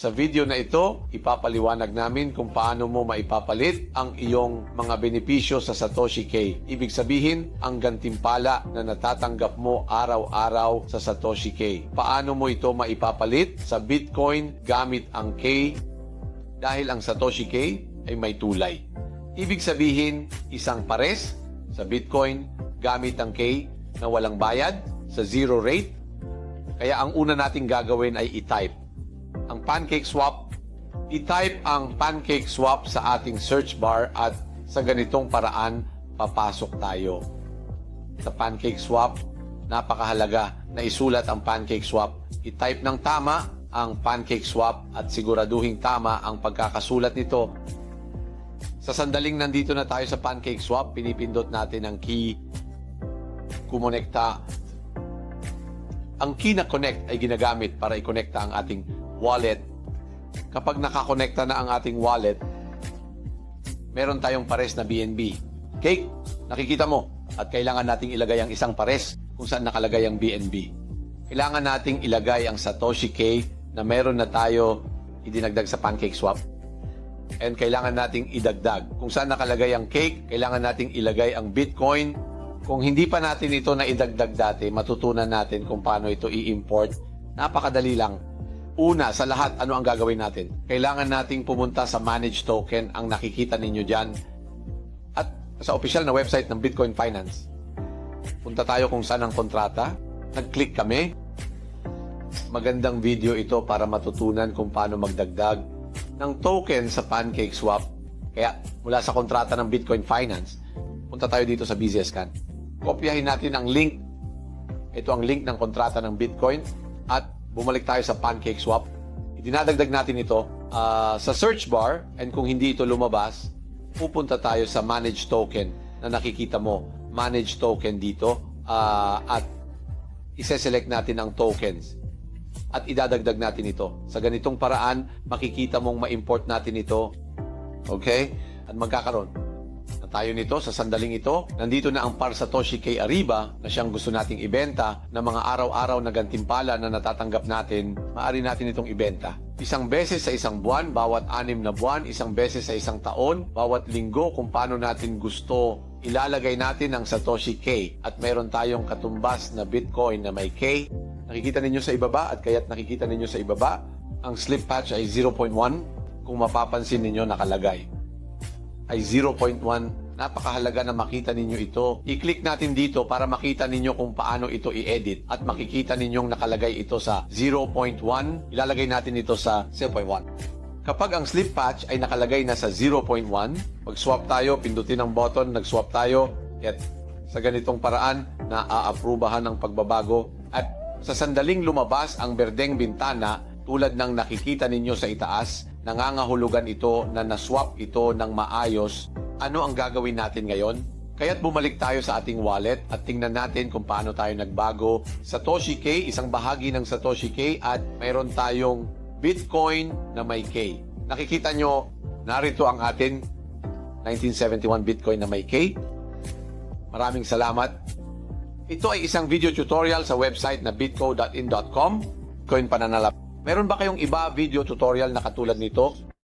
Sa video na ito, ipapaliwanag namin kung paano mo maipapalit ang iyong mga benepisyo sa Satoshi K. Ibig sabihin, ang gantimpala na natatanggap mo araw-araw sa Satoshi K. Paano mo ito maipapalit sa Bitcoin gamit ang K dahil ang Satoshi K ay may tulay. Ibig sabihin, isang pares sa Bitcoin gamit ang K na walang bayad sa zero rate. Kaya ang una nating gagawin ay i-type ang pancake swap, i-type ang pancake swap sa ating search bar at sa ganitong paraan papasok tayo. Sa pancake swap, napakahalaga na isulat ang pancake swap. I-type ng tama ang pancake swap at siguraduhin tama ang pagkakasulat nito. Sa sandaling nandito na tayo sa pancake swap, pinipindot natin ang key kumonekta ang key na connect ay ginagamit para i-connecta ang ating wallet. Kapag nakakonekta na ang ating wallet, meron tayong pares na BNB. Cake, nakikita mo. At kailangan nating ilagay ang isang pares kung saan nakalagay ang BNB. Kailangan nating ilagay ang Satoshi K na meron na tayo idinagdag sa Pancake Swap. And kailangan nating idagdag. Kung saan nakalagay ang cake, kailangan nating ilagay ang Bitcoin. Kung hindi pa natin ito na idagdag dati, matutunan natin kung paano ito i-import. Napakadali lang. Una, sa lahat, ano ang gagawin natin? Kailangan nating pumunta sa Manage Token, ang nakikita ninyo dyan. At sa official na website ng Bitcoin Finance. Punta tayo kung saan ang kontrata. Nag-click kami. Magandang video ito para matutunan kung paano magdagdag ng token sa Pancake Swap. Kaya mula sa kontrata ng Bitcoin Finance, punta tayo dito sa BZSCAN. Kopyahin natin ang link. Ito ang link ng kontrata ng Bitcoin bumalik tayo sa Pancake Swap. Idinadagdag natin ito ah, sa search bar and kung hindi ito lumabas, pupunta tayo sa Manage Token na nakikita mo. Manage Token dito ah, at iseselect natin ang tokens at idadagdag natin ito. Sa ganitong paraan, makikita mong ma-import natin ito. Okay? At magkakaroon tayo nito sa sandaling ito. Nandito na ang par Satoshi kay Ariba na siyang gusto nating ibenta na mga araw-araw na gantimpala na natatanggap natin, maaari natin itong ibenta. Isang beses sa isang buwan, bawat anim na buwan, isang beses sa isang taon, bawat linggo kung paano natin gusto ilalagay natin ang Satoshi K at meron tayong katumbas na Bitcoin na may K Nakikita ninyo sa ibaba at kaya't nakikita ninyo sa ibaba, ang slip patch ay 0.1. Kung mapapansin ninyo nakalagay ay 0.1. Napakahalaga na makita ninyo ito. I-click natin dito para makita ninyo kung paano ito i-edit at makikita ninyong nakalagay ito sa 0.1. Ilalagay natin ito sa 0.1. Kapag ang slip patch ay nakalagay na sa 0.1, mag-swap tayo, pindutin ang button, nag-swap tayo, at sa ganitong paraan na aaprubahan ang pagbabago at sa sandaling lumabas ang berdeng bintana tulad ng nakikita ninyo sa itaas, nangangahulugan ito na naswap ito ng maayos. Ano ang gagawin natin ngayon? Kaya't bumalik tayo sa ating wallet at tingnan natin kung paano tayo nagbago. Satoshi K, isang bahagi ng Satoshi K at mayroon tayong Bitcoin na may K. Nakikita nyo, narito ang atin 1971 Bitcoin na may K. Maraming salamat. Ito ay isang video tutorial sa website na bitco.in.com. Coin pananalap. Meron ba kayong iba video tutorial na katulad nito?